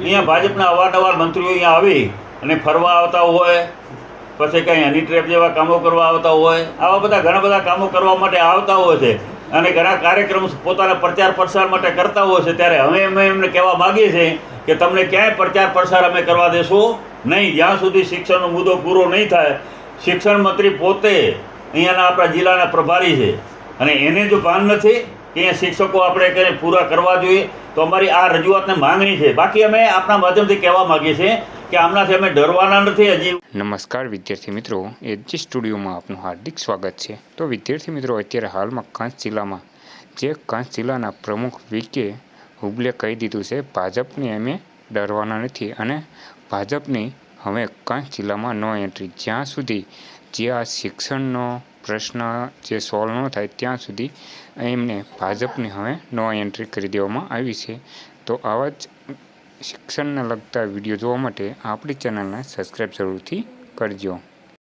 અહીંયા ભાજપના અવારનવાર મંત્રીઓ અહીંયા આવી અને ફરવા આવતા હોય, પછી કંઈ હની ટ્રેપ જેવા કામો કરવા આવતા હોય, આવા બધા ઘણા બધા કામો કરવા માટે આવતા હોય છે અને ઘણા કાર્યક્રમ પોતાના પ્રચાર પ્રસાર માટે કરતા હોય છે. ત્યારે હવે અમે એમને કહેવા માગીએ છીએ કે તમને ક્યાંય પ્રચાર પ્રસાર અમે કરવા દેશું નહીં. જ્યાં સુધી શિક્ષણનો મુદ્દો પૂરો નહીં થાય, શિક્ષણ મંત્રી પોતે અહીંયાના આપણા જિલ્લાના પ્રભારી છે. અને એને જો ભાન નથી અહીંયા શિક્ષકો આપણે કંઈ પૂરા કરવા જોઈએ. તો અમારી આ રજૂઆતને માંગણી છે. બાકી અમે આપણા માધ્યમથી કહેવા માગીએ છીએ કે આમનાથી અમે ડરવાના નથી. હજી નમસ્કાર, વિદ્યાર્થી મિત્રો. એજી સ્ટુડિયોમાં આપનું હાર્દિક સ્વાગત છે. તો વિદ્યાર્થી મિત્રો, અત્યારે હાલમાં કાંચ જિલ્લામાં જે કાંચ જિલ્લાના પ્રમુખ વિકે હુબલે કહી દીધું છે, ભાજપને અમે ડરવાના નથી અને ભાજપની હવે કાંચ જિલ્લામાં નો એન્ટ્રી જ્યાં સુધી જે આ શિક્ષણનો પ્રશ્ન જે સોલ્વ ન થાય, ત્યાં સુધી એમને ભાજપની હવે નો એન્ટ્રી કરી દેવામાં આવી છે. તો આવા જ શિક્ષણને લગતા વીડિયો જોવા માટે આપણી ચેનલને સબસ્ક્રાઈબ જરૂરથી કરજો.